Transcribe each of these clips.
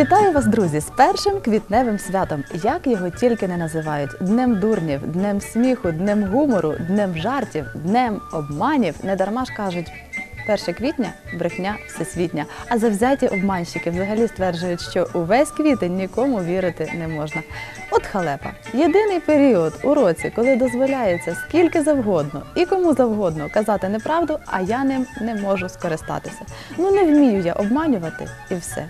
Вітаю вас, друзі, з першим квітневим святом. Як його тільки не називають: днем дурнів, днем сміху, днем гумору, днем жартів, днем обманів. Не дарма ж кажуть. 1 квітня брехня всесвітня. А завзяті обманщики взагалі стверджують, що увесь квітень нікому вірити не можна. От халепа. Єдиний період у році, коли дозволяється скільки завгодно і кому завгодно казати неправду, а я ним не можу скористатися. Ну не вмію я обманювати і все.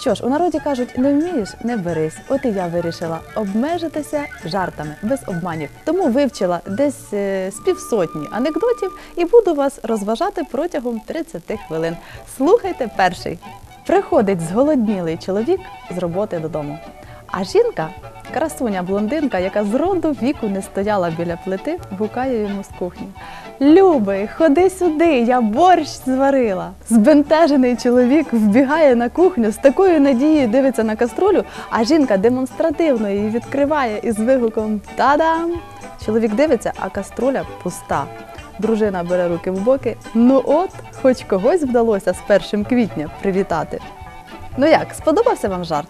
Що ж, у народі кажуть, не вмієш, не берись. От і я вирішила обмежитися жартами без обманів. Тому вивчила десь е, з півсотні анекдотів і буду вас розважати протягом 30 хвилин. Слухайте перший. Приходить зголоднілий чоловік з роботи додому. А жінка, красуня блондинка, яка з роду віку не стояла біля плити, гукає йому з кухні. Любий, ходи сюди, я борщ зварила. Збентежений чоловік вбігає на кухню з такою надією дивиться на каструлю, а жінка демонстративно її відкриває із вигуком Та-дам! Чоловік дивиться, а каструля пуста. Дружина бере руки в боки. Ну от, хоч когось вдалося з першим квітня привітати. Ну як, сподобався вам жарт?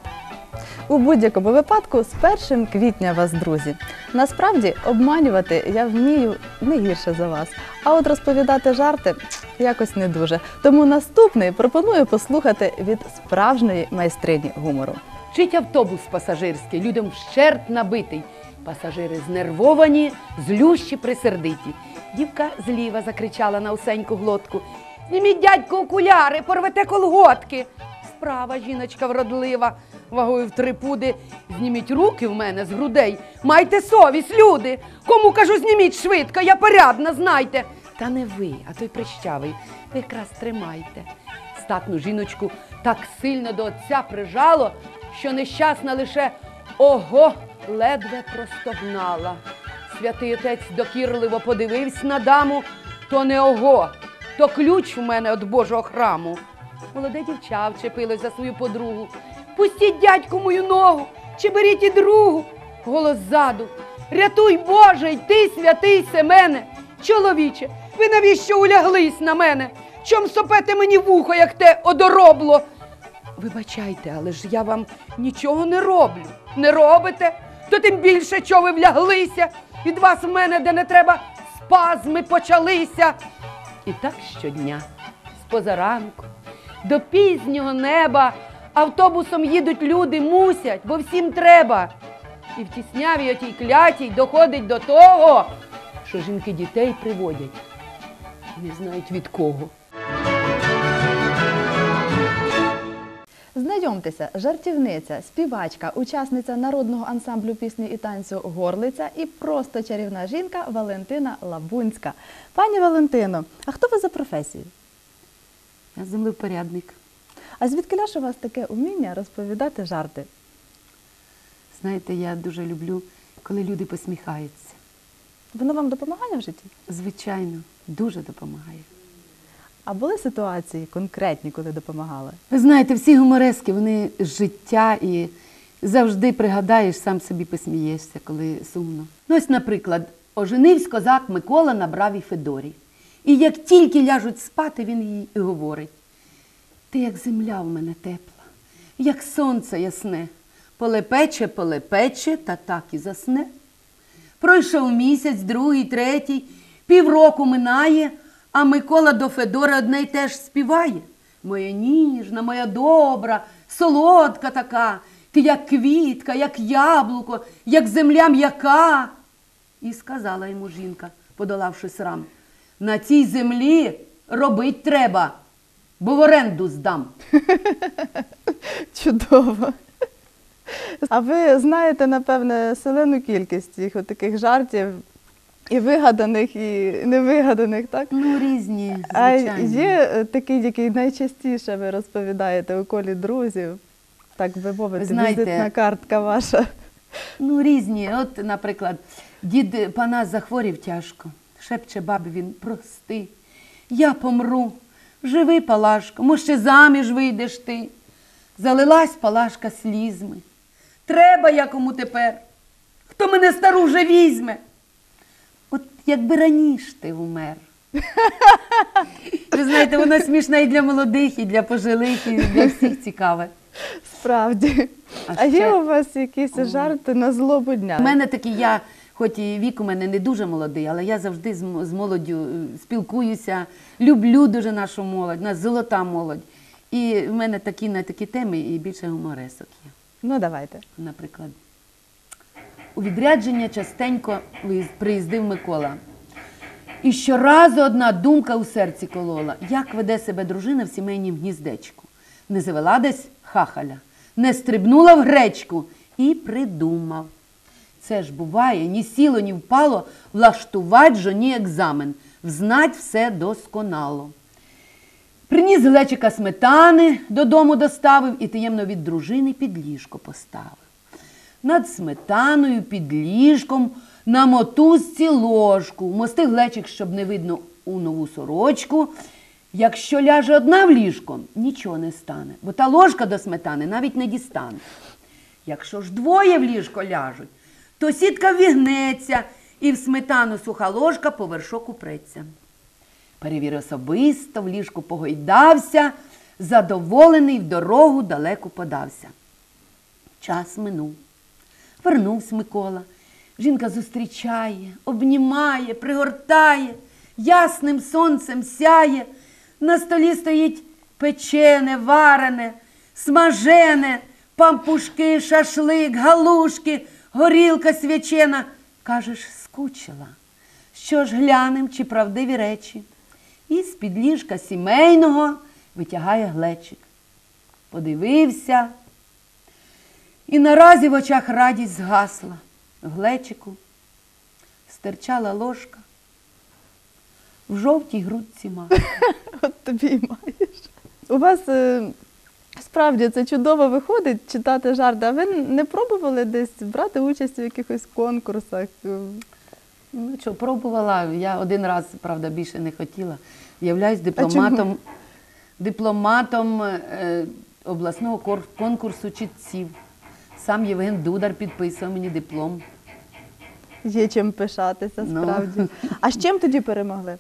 У будь-якому випадку з першим квітня вас, друзі. Насправді обманювати я вмію не гірше за вас. А от розповідати жарти якось не дуже. Тому наступний пропоную послухати від справжньої майстрині гумору. Чить автобус пасажирський, людям вщерт набитий. Пасажири знервовані, злющі присердиті. Дівка зліва закричала на усеньку глотку. Зніміть, дядько, окуляри, порвете колготки. Справа жіночка вродлива, вагою в три пуди. Зніміть руки в мене з грудей. Майте совість, люди. Кому кажу, зніміть швидко, я порядна, знайте. Та не ви, а той прищавий. Ви якраз тримайте. Статну жіночку так сильно до отця прижало, що нещасна лише ого ледве простогнала. Святий отець докірливо подивився на даму, то не ого, то ключ у мене від Божого храму. Молоде дівча вчепилось за свою подругу. Пустіть дядьку мою ногу, чи беріть і другу. Голос ззаду. Рятуй Боже, й ти, святий Семене. Чоловіче, ви навіщо уляглись на мене? Чом сопете мені вухо, як те одоробло? Вибачайте, але ж я вам нічого не роблю. Не робите? То тим більше, що ви вляглися. Від вас в мене, де не треба, спазми почалися. І так щодня, з позаранку, до пізнього неба автобусом їдуть люди, мусять, бо всім треба. І в тіснявій отій клятій доходить до того, що жінки дітей приводять. Не знають від кого. Знайомтеся, жартівниця, співачка, учасниця народного ансамблю пісні і танцю Горлиця і просто чарівна жінка Валентина Лабунська. Пані Валентино, а хто ви за професією? Я землевпорядник. А звідки ж у вас таке уміння розповідати жарти? Знаєте, я дуже люблю, коли люди посміхаються. Воно вам допомагає в житті? Звичайно, дуже допомагає. А були ситуації конкретні, коли допомагали? Ви знаєте, всі гуморески, вони з життя і завжди пригадаєш, сам собі посмієшся, коли сумно. Ну, ось, наприклад, оженивсь козак Микола на бравій Федорі. І як тільки ляжуть спати, він їй і говорить: Ти як земля в мене тепла, як сонце ясне, полепече, полепече, та так і засне. Пройшов місяць, другий, третій, півроку минає, а Микола до Федори одне й теж співає. Моя ніжна, моя добра, солодка така, ти як квітка, як яблуко, як земля м'яка. І сказала йому жінка, подолавши срам, на цій землі робить треба, бо в оренду здам. Чудово. А ви знаєте, напевне, селену кількість цих таких жартів і вигаданих, і невигаданих, так? Ну, різні, А є е, такий, який найчастіше ви розповідаєте у колі друзів, так би мовити, знаєте- візитна картка ваша. Ну, різні. От, наприклад, дід Панас захворів тяжко. Шепче бабі він, прости, я помру. Живи, Палашко, може, ще заміж вийдеш ти. Залилась Палашка слізьми. Треба я кому тепер. Хто мене стару вже візьме? От якби раніше ти умер. Ви знаєте, вона смішна і для молодих, і для пожилих, і для всіх цікаве. Справді. А А, є у вас якісь жарти на злобу дня? У мене такий, я, хоч і вік у мене не дуже молодий, але я завжди з, молоддю е, спілкуюся, люблю дуже нашу молодь, у нас золота молодь. І в мене такі на такі теми і більше гуморесок є. Ну, давайте. Наприклад, у відрядження частенько приїздив Микола. І щоразу одна думка у серці колола, як веде себе дружина в сімейнім гніздечку. Не завела десь хахаля, не стрибнула в гречку і придумав. Це ж буває, ні сіло, ні впало, влаштувать жоні екзамен, взнать все досконало. Приніс глечика сметани, додому доставив і таємно від дружини під ліжко поставив. Над сметаною під ліжком на мотузці ложку. Вмостив глечик, щоб не видно у нову сорочку. Якщо ляже одна в ліжко, нічого не стане, бо та ложка до сметани навіть не дістане. Якщо ж двоє в ліжко ляжуть, то сітка вігнеться і в сметану суха ложка по вершок упреться. Перевір особисто, в ліжку погойдався, задоволений в дорогу далеко подався. Час минув. Вернувся Микола. Жінка зустрічає, обнімає, пригортає, ясним сонцем сяє. На столі стоїть печене, варене, смажене, пампушки, шашлик, галушки, горілка свячена. Кажеш, скучила. Що ж глянем, чи правдиві речі? І з-під ліжка сімейного витягає глечик. Подивився, і наразі в очах радість згасла. В глечику стирчала ложка, в жовтій грудці мак. От тобі і маєш. У вас е, справді це чудово виходить читати жарти, а ви не пробували десь брати участь у якихось конкурсах? Ну що, пробувала. Я один раз, правда, більше не хотіла. Являюсь дипломатом, дипломатом е, обласного конкурсу читців. Сам Євген Дудар підписував мені диплом. Є чим пишатися, Ну. справді. А з чим тоді перемогли?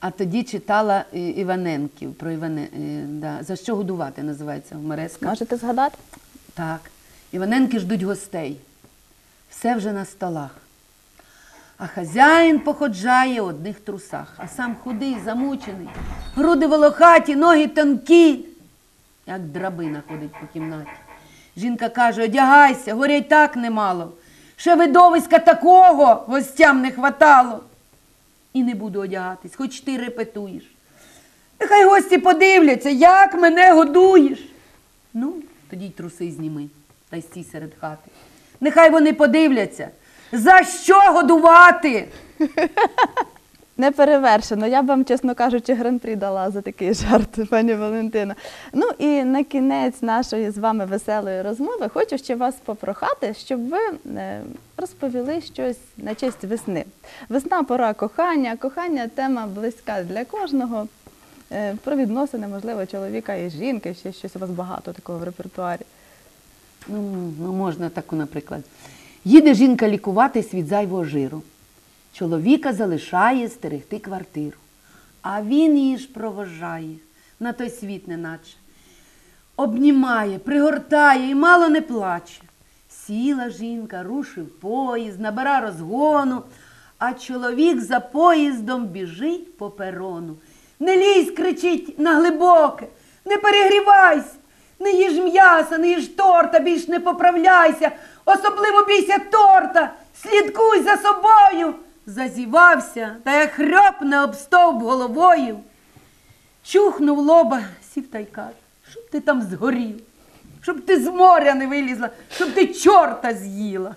А тоді читала Іваненків про Іване, е, да, за що годувати називається гумореска. Можете згадати? Так. Іваненки ждуть гостей. Все вже на столах. А хазяїн походжає у одних трусах, а сам худий, замучений, груди волохаті, ноги тонкі, як драбина ходить по кімнаті. Жінка каже: одягайся, горя й так немало. Ще видовиська такого гостям не хватало. І не буду одягатись, хоч ти репетуєш. Нехай гості подивляться, як мене годуєш. Ну, тоді й труси зніми та й стій серед хати. Нехай вони подивляться. За що годувати? Не перевершено. Я б вам, чесно кажучи, гран-прі дала за такий жарт, пані Валентина. Ну і на кінець нашої з вами веселої розмови хочу ще вас попрохати, щоб ви е, розповіли щось на честь весни. Весна пора кохання. Кохання тема близька для кожного. Е, Про відносини, можливо, чоловіка і жінки, ще щось у вас багато такого в репертуарі. Ну, ну, можна таку, наприклад. Їде жінка лікуватись від зайвого жиру. Чоловіка залишає стерегти квартиру. А він її ж провожає на той світ, неначе. Обнімає, пригортає і мало не плаче. Сіла жінка, рушив поїзд, набира розгону, а чоловік за поїздом біжить по перону. Не лізь, кричить на глибоке, не перегрівайся, не їж м'яса, не їж торта, більш не поправляйся, особливо бійся торта, слідкуй за собою. Зазівався, та як хрьопне об стовп головою. Чухнув лоба, сів та й каже, щоб ти там згорів, щоб ти з моря не вилізла, щоб ти чорта з'їла.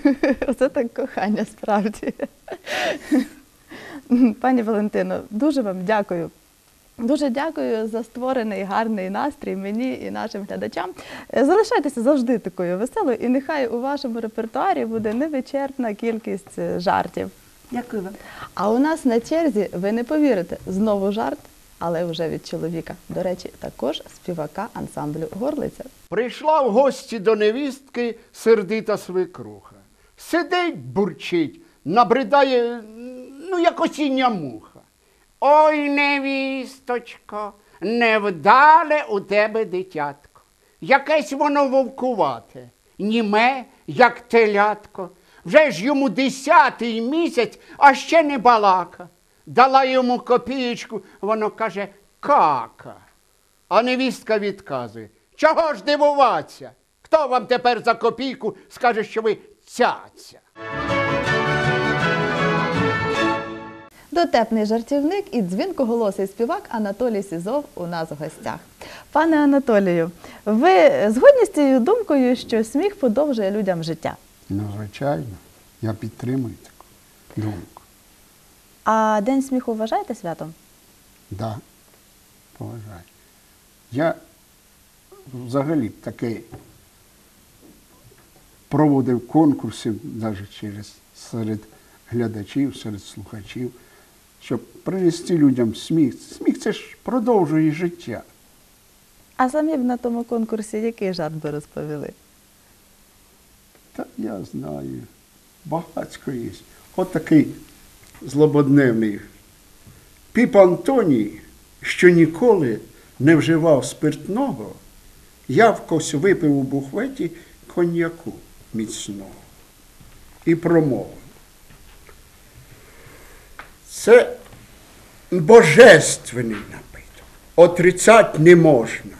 Оце так кохання справді. Пані Валентино, дуже вам дякую. Дуже дякую за створений гарний настрій мені і нашим глядачам. Е, Залишайтеся завжди такою веселою, і нехай у вашому репертуарі буде невичерпна кількість е, жартів. Дякую вам. А у нас на черзі, ви не повірите, знову жарт, але вже від чоловіка. До речі, також співака ансамблю Горлиця. Прийшла в гості до невістки сердита свекруха. Сидить, бурчить, набридає, ну, як осіння муха. Ой, невісточко, невдале у тебе дитятко. Якесь воно вовкувате, німе, як телятко. Вже ж йому десятий місяць, а ще не балака. Дала йому копієчку, воно каже кака. А невістка відказує. Чого ж дивуватися? Хто вам тепер за копійку скаже, що ви цяця? Дотепний жартівник і дзвінкоголосий співак Анатолій Сізов у нас в гостях. Пане Анатолію, ви згодні з цією думкою, що сміх подовжує людям життя? Ну, звичайно, я підтримую таку думку. А День сміху вважаєте святом? Да, поважаю. Я взагалі таки проводив конкурси навіть через серед глядачів, серед слухачів, щоб принести людям сміх. Сміх це ж продовжує життя. А самі б на тому конкурсі який жарт би розповіли? Та я знаю, багатько є. От такий злободневний. Піп Антоній, що ніколи не вживав спиртного, явкось випив у бухветі коньяку міцного і промовив. Це божественний напиток. Отрицать не можна.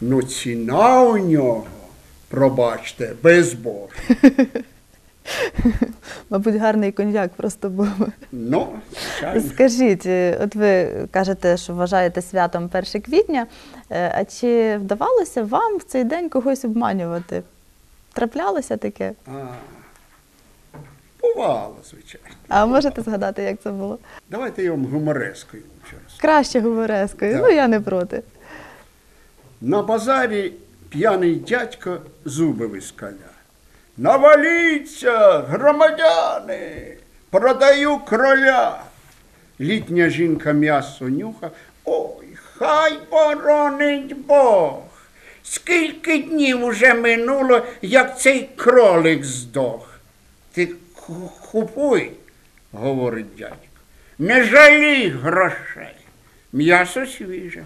Ну ціна у нього, пробачте, безбожна. Мабуть, гарний коньяк просто був. Ну, звичайно. Скажіть, е, от ви кажете, що вважаєте святом 1 квітня, е, а чи вдавалося вам в цей день когось обманювати? Траплялося таке? А, бувало, звичайно. А можете згадати, як це було? Давайте я вам гуморескою. Краще говорескою, Так. ну я не проти. На базарі п'яний дядько зуби вискаля. Наваліться, громадяни, продаю кроля. Літня жінка м'ясо нюха. Ой, хай боронить Бог. Скільки днів уже минуло, як цей кролик здох. Ти ку- купуй, говорить дядько. Не жалій грошей. М'ясо свіже.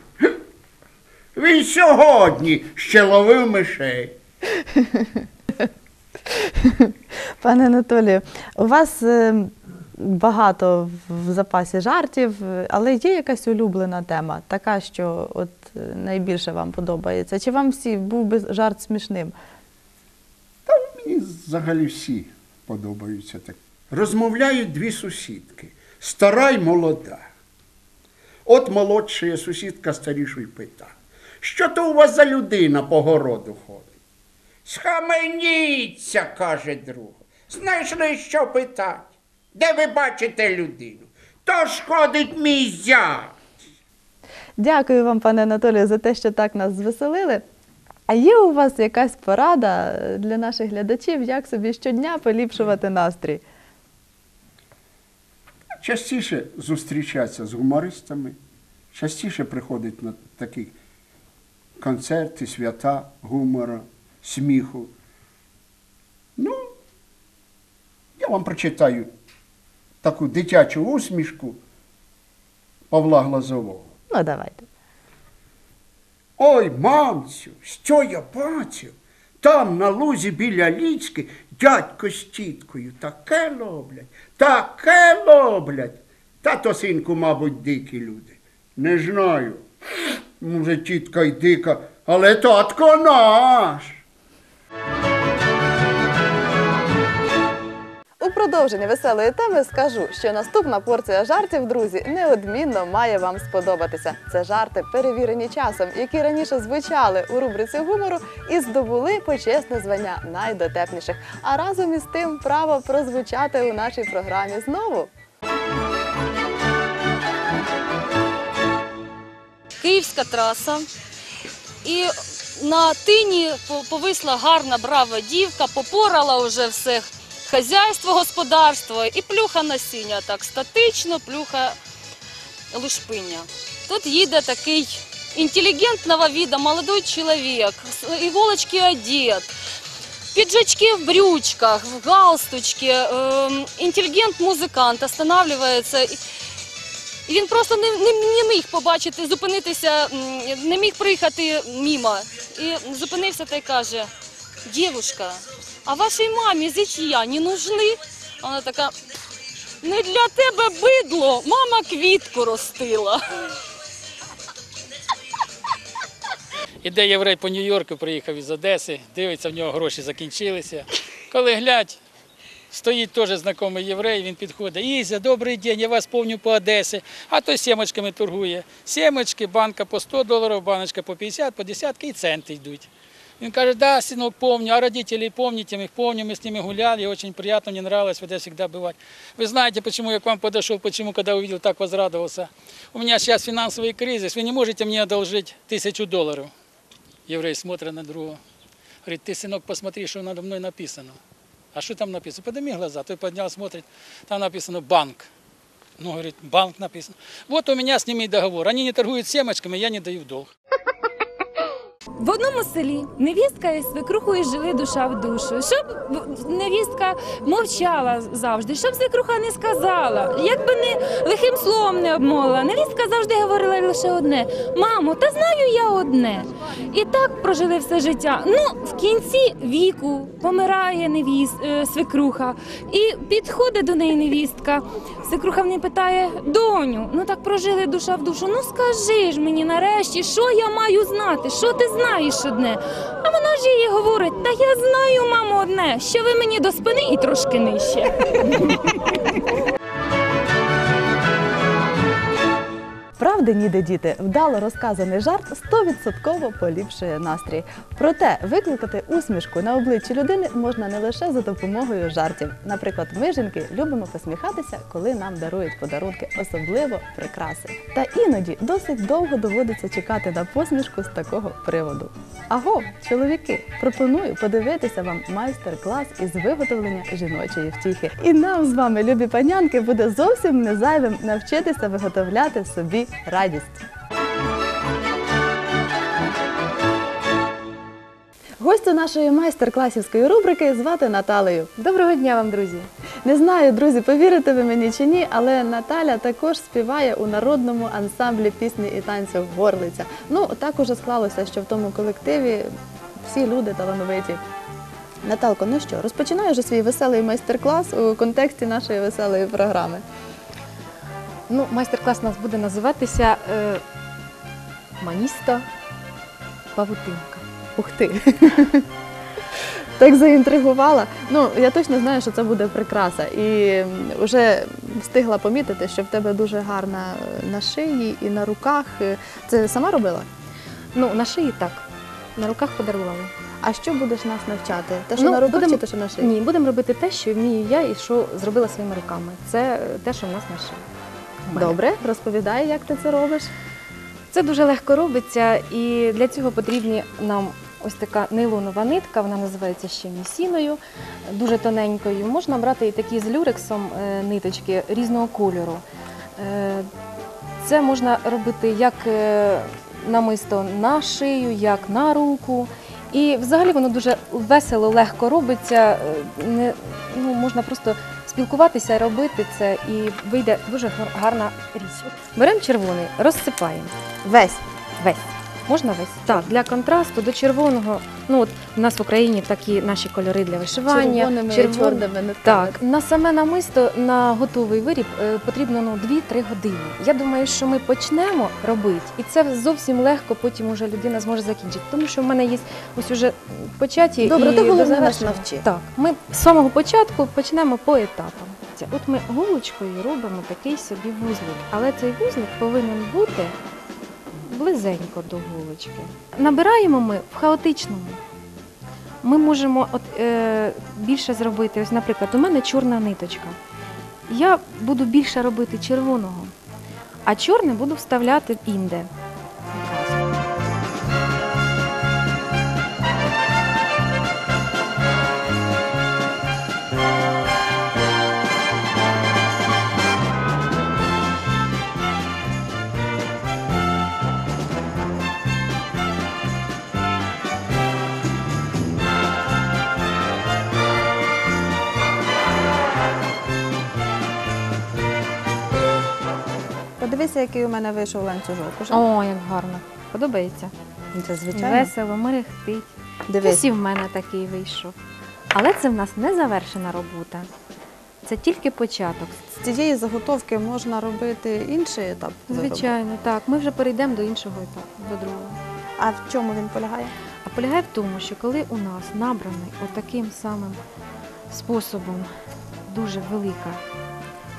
Він сьогодні ще ловив мишей. Пане Анатолію, у вас е, багато в запасі жартів, але є якась улюблена тема, така, що от е, найбільше вам подобається? Чи вам всі був би жарт смішним? Та мені взагалі всі подобаються так. Розмовляють дві сусідки, стара й молода. От молодша сусідка старішу й пита. Що то у вас за людина по городу ходить? Схаменіться, каже друга. Знайшли, що питать. Де ви бачите людину? То ж ходить мій зять. Дякую вам, пане Анатолію, за те, що так нас звеселили. А є у вас якась порада для наших глядачів, як собі щодня поліпшувати настрій? частіше зустрічатися з гумористами, частіше приходить на такі концерти, свята гумора, сміху. Ну, я вам прочитаю таку дитячу усмішку Павла Глазового. Ну, давайте. Ой, мамцю, що я бачив? Там на лузі біля лічки дядько з тіткою таке лоблять, таке лоблять. Та то, синку, мабуть, дикі люди. Не знаю. Може, тітка й дика, але татко наш. У продовження веселої теми скажу, що наступна порція жартів, друзі, неодмінно має вам сподобатися. Це жарти, перевірені часом, які раніше звучали у рубриці гумору і здобули почесне звання найдотепніших. А разом із тим право прозвучати у нашій програмі знову. Київська траса. І на тині повисла гарна брава дівка, попорала вже все хазяйство, господарство і плюха насіння так статично, плюха лушпиня. Тут їде такий інтелігентного вида молодой чоловік, іголочки одет, пиджачки в брючках, в галстучке, Ем, інтелігент-музикант останавливается Він просто не, не, не міг побачити, зупинитися, не міг приїхати мімо. І зупинився та й каже: Дівушка, а вашій мамі зятія не нужны? Вона така, не для тебе бидло, мама квітку ростила. Іде єврей по Нью-Йорку, приїхав із Одеси, дивиться, в нього гроші закінчилися. Коли глядь, стоїть теж знайомий єврей, він підходить. Ізя, добрий день, я вас повню по Одесі. А той сімочками торгує. Сімочки, банка по 100 доларів, баночка по 50, по десятки і центи йдуть. Він каже, да, сынок, помню, а родителей помните, мы их помним, мы с ними гуляли, очень приятно, мне нравилось в Одессе всегда бывать. Вы знаете, почему я к вам подошел, почему, когда увидел, так возрадовался? У меня сейчас финансовый кризис, вы не можете мне одолжить тысячу долларов. Еврей смотрит на другого. Говорит, ты, сынок, посмотри, что надо мной написано. А что там написано? Подними глаза. Той поднял, смотрит, там написано банк. Ну, говорит, банк написано. Вот у меня с ними договор. Они не торгуют семечками, я не даю долг. В одному селі невістка із свекрухою жили душа в душу. Щоб невістка мовчала завжди, щоб свекруха не сказала, якби не лихим словом не обмовила. Невістка завжди говорила лише одне: мамо, та знаю я одне. І так прожили все життя. Ну, в кінці віку помирає невіст, е, свекруха, і підходить до неї невістка. Свекруха в неї питає: доню, ну так прожили душа в душу. Ну скажи ж мені нарешті, що я маю знати? Що ти знаєш одне? А вона ж їй говорить: Та я знаю, мамо, одне, що ви мені до спини і трошки нижче. Правди ніде діти, вдало розказаний жарт 100% поліпшує настрій. Проте викликати усмішку на обличчі людини можна не лише за допомогою жартів. Наприклад, ми жінки любимо посміхатися, коли нам дарують подарунки, особливо прикраси. Та іноді досить довго доводиться чекати на посмішку з такого приводу. Аго, чоловіки, пропоную подивитися вам майстер-клас із виготовлення жіночої втіхи. І нам з вами, любі панянки, буде зовсім не зайвим навчитися виготовляти собі радість. Гостю нашої майстер-класівської рубрики звати Наталею. Доброго дня вам, друзі! Не знаю, друзі, повірите ви мені чи ні, але Наталя також співає у народному ансамблі пісні і танцю Горлиця. Ну, так уже склалося, що в тому колективі всі люди талановиті. Наталко, ну що, розпочинаю вже свій веселий майстер-клас у контексті нашої веселої програми. Ну, майстер-клас у нас буде називатися е, Маніста Павутинка. Ух ти! Так заінтригувала. Ну, я точно знаю, що це буде прикраса. І вже встигла помітити, що в тебе дуже гарна е, на шиї і на руках. Е, Це сама робила? Ну, на шиї так. На руках подарували. А що будеш нас навчати? Те, що Ну, на руках будемо- чи те, що на шиї? Ні, будемо робити те, що вмію я і що зробила своїми руками. Це е, те, що в нас на шиї. Мене. Добре, розповідай, як ти це робиш. Це дуже легко робиться, і для цього потрібні нам ось така нейлонова нитка, вона називається ще місіною, дуже тоненькою. Можна брати і такі з люрексом е, ниточки різного кольору. Е, Це можна робити як е, намисто на шию, як на руку. І взагалі воно дуже весело, легко робиться. Не, ну, можна просто спілкуватися робити це, і вийде дуже гар- гарна річ. Беремо червоний, розсипаємо Весь. весь. Можна весь? Так, для контрасту до червоного. Ну от у нас в Україні такі наші кольори для вишивання. Червоними і чорними нитками. Так, на саме намисто на готовий виріб е, потрібно ну 2-3 години. Я думаю, що ми почнемо робити, і це зовсім легко. Потім уже людина зможе закінчити. Тому що в мене є ось уже початі. Добре, і ти головне нас завершення. навчи. Так, ми з самого початку почнемо по етапам. От ми голочкою робимо такий собі вузлик, але цей вузлик повинен бути близенько до голочки. Набираємо ми в хаотичному. Ми можемо от, е, більше зробити. Ось, наприклад, у мене чорна ниточка. Я буду більше робити червоного, а чорне буду вставляти інде. Подивися, який у мене вийшов ланцюжок. Уже. О, як гарно. Подобається? Це звичайно. Весело, мерехтить. Дивись. Ось і в мене такий вийшов. Але це в нас не завершена робота. Це тільки початок. З цієї заготовки можна робити інший етап. Звичайно, так. Ми вже перейдемо до іншого етапу, до другого. А в чому він полягає? А полягає в тому, що коли у нас набраний отаким самим способом дуже велика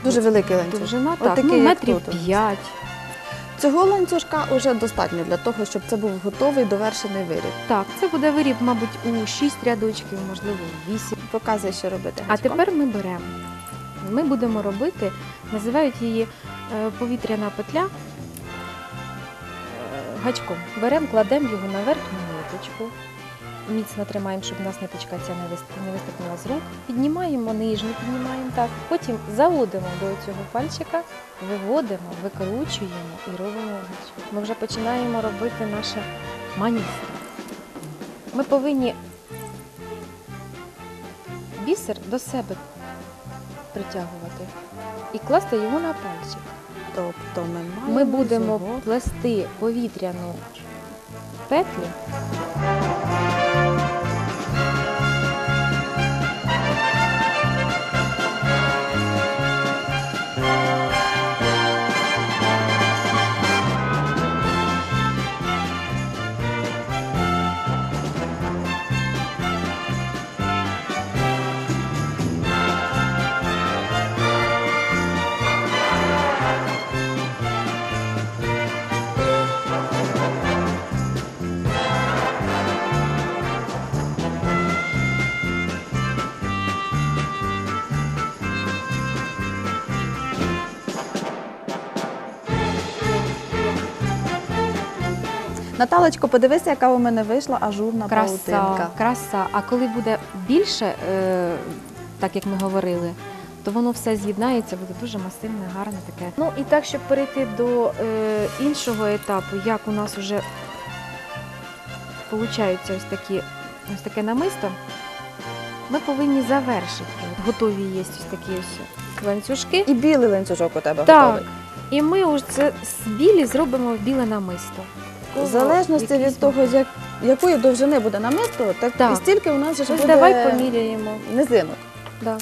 Дуже великий ланцюг. довжина, От так, такий, ну, як метрів тут. 5. Цього ланцюжка вже достатньо для того, щоб це був готовий довершений виріб. Так, це буде виріб, мабуть, у 6 рядочків, можливо, 8. Показуй, що робити. А тепер ми беремо. Ми будемо робити, називають її е, повітряна петля е, гачком. Беремо, кладемо його на верхню ниточку. Міцно тримаємо, щоб у нас ниточка ця не вис- не вистрибнула з рук. Піднімаємо нижню, піднімаємо так. Потім заводимо до цього пальчика, виводимо, викручуємо і робимо гачок. Ми вже починаємо робити наше маністр. Ми повинні бісер до себе притягувати і класти його на пальчик. Тобто ми маємо Ми будемо цього. плести повітряну петлю. Наталочко, подивися, яка у мене вийшла ажурна Краса, паутинка. краса. А коли буде більше, е, так як ми говорили, то воно все з'єднається, буде дуже масивне, гарне таке. Ну і так, щоб перейти до е, іншого етапу, як у нас вже получаються ось такі ось таке намисто, ми повинні завершити. Готові є ось такі ось ланцюжки. І білий ланцюжок у тебе Так. готовий. І ми ось це з білі зробимо біле намисто. В залежності Якийсь від того, як, якої довжини буде намисто, так, Так. і стільки у нас же ж Ось буде давай поміряємо. низинок. Да.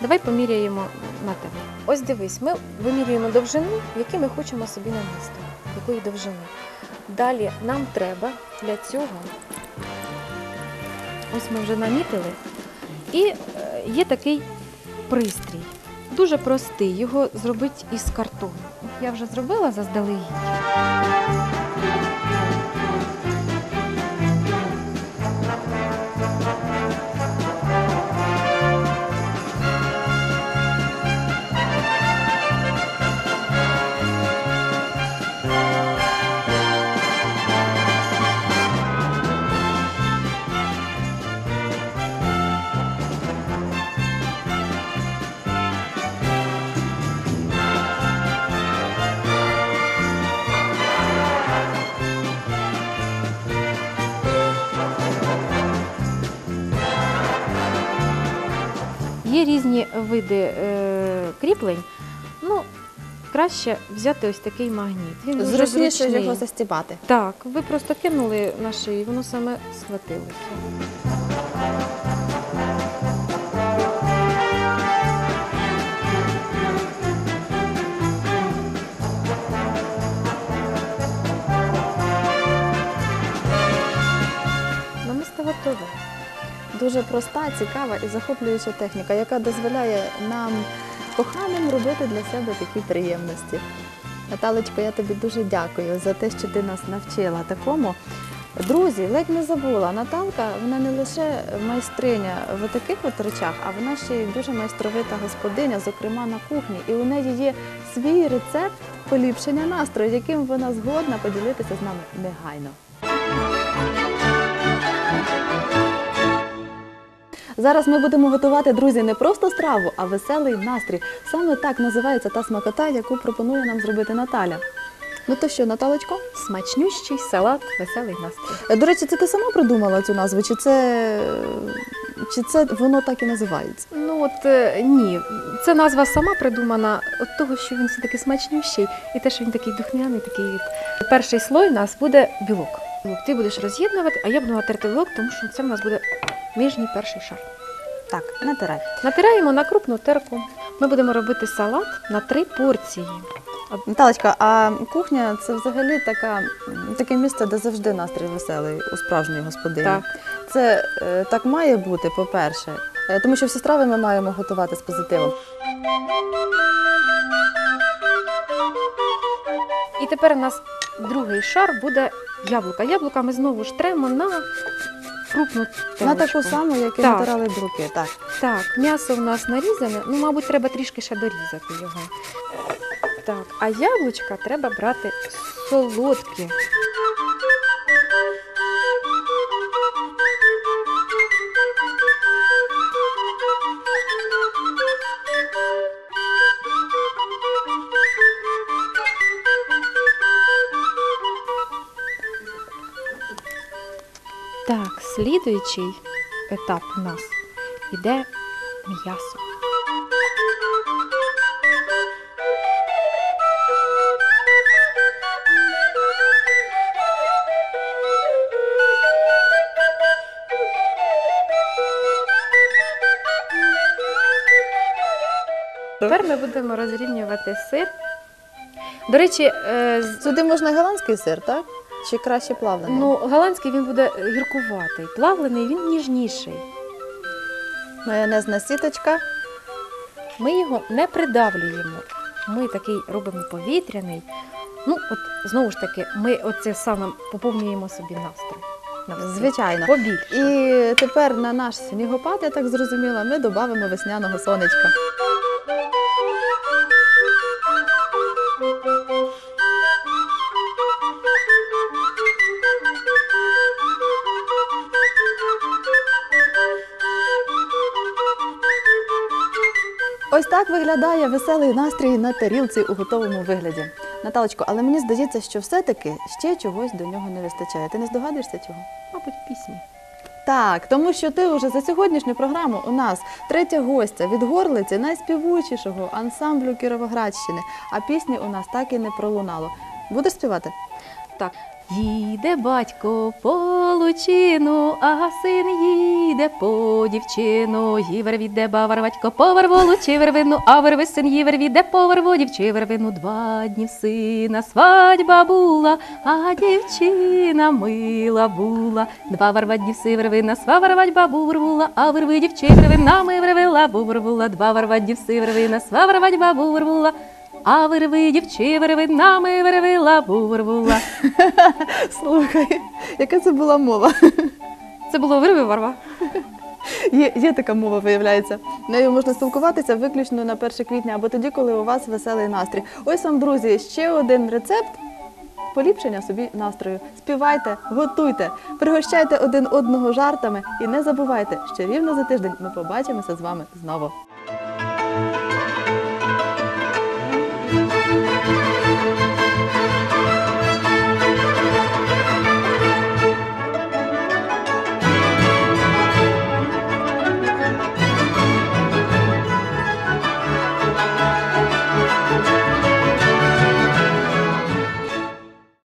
Давай поміряємо на тебе. Ось дивись, ми вимірюємо довжину, яку ми хочемо собі намисто. Якої довжини. Далі нам треба для цього, ось ми вже намітили, і е, є такий пристрій. Дуже простий, його зробити із картону. Я вже зробила заздалегідь. Види е, кріплень. Ну, краще взяти ось такий магніт. Він дуже Зручніше зручний. його застібати. Так, ви просто кинули на шию, воно саме схватилося. Намисто готове. Дуже проста, цікава і захоплююча техніка, яка дозволяє нам коханим робити для себе такі приємності. Наталечко, я тобі дуже дякую за те, що ти нас навчила такому. Друзі, ледь не забула, Наталка вона не лише майстриня в таких от речах, а вона ще й дуже майстровита господиня, зокрема на кухні. І у неї є свій рецепт поліпшення настрою, яким вона згодна поділитися з нами негайно. Зараз ми будемо готувати, друзі, не просто страву, а веселий настрій. Саме так називається та смакота, яку пропонує нам зробити Наталя. Ну то що, Наталочко? Смачнющий салат, веселий настрій. Е, До речі, це ти сама придумала цю назву? Чи це чи це воно так і називається? Ну от е, ні, це назва сама придумана від того, що він все-таки смачнющий, і те, що він такий духмяний, такий від. Перший слой у нас буде білок. Білок Ти будеш роз'єднувати, а я буду натерти білок, тому що це в нас буде нижній перший шар. Так, натирай. Натираємо на крупну терку. Ми будемо робити салат на три порції. Наталочка, а кухня це взагалі така, таке місце, де завжди настрій веселий у справжньої господині. Так. Це е, так має бути, по-перше, е, тому що всі страви ми маємо готувати з позитивом. І тепер у нас другий шар буде яблука. Яблука ми знову ж тремо на крупну. На таку саму, як і Так. натирали бруки. Так. Так, м'ясо в нас нарізане, ну, мабуть, треба трішки ще дорізати його. Так, а яблучка треба брати солодкі. Так, слідуючий етап у нас іде м'ясо. Тепер ми будемо розрівнювати сир. До речі, е, Сюди можна голландський сир, так? Чи краще плавлений? ну, голландський він буде гіркуватий, плавлений він ніжніший. Майонезна сіточка. Ми його не придавлюємо. Ми такий робимо повітряний. Ну, от знову ж таки, ми оце саме поповнюємо собі настрій. на. Звичайно. Побільше. І тепер на наш снігопад, я так зрозуміла, ми додамо весняного сонечка. Так виглядає веселий настрій на тарілці у готовому вигляді. Наталочко, але мені здається, що все-таки ще чогось до нього не вистачає. Ти не здогадуєшся чого? Мабуть, пісні. Так, тому що ти вже за сьогоднішню програму у нас третя гостя від горлиці найспівучішого ансамблю Кіровоградщини, а пісні у нас так і не пролунало. Будеш співати? Так. Їде батько по лучину, а син їде по дівчину. Ївер відде бавар батько по верву лучі вервину, а верви син ївер відде по верву дівчи вервину. Два дні сина свадьба була, а дівчина мила була. Два варва днів си вервина, сва варвать бабу вервула, а верви дівчи вервина ми вервила, бу вервула. Два варва днів си вервина, сва варвать бабу вервула. А верви дівчи вервина ми вервила, бу вервула. Слухай, яка це була мова? Це було вирви варва. Є, є така мова, виявляється. Нею можна спілкуватися виключно на 1 квітня або тоді, коли у вас веселий настрій. Ось вам, друзі, ще один рецепт поліпшення собі настрою. Співайте, готуйте, пригощайте один одного жартами і не забувайте, що рівно за тиждень ми побачимося з вами знову.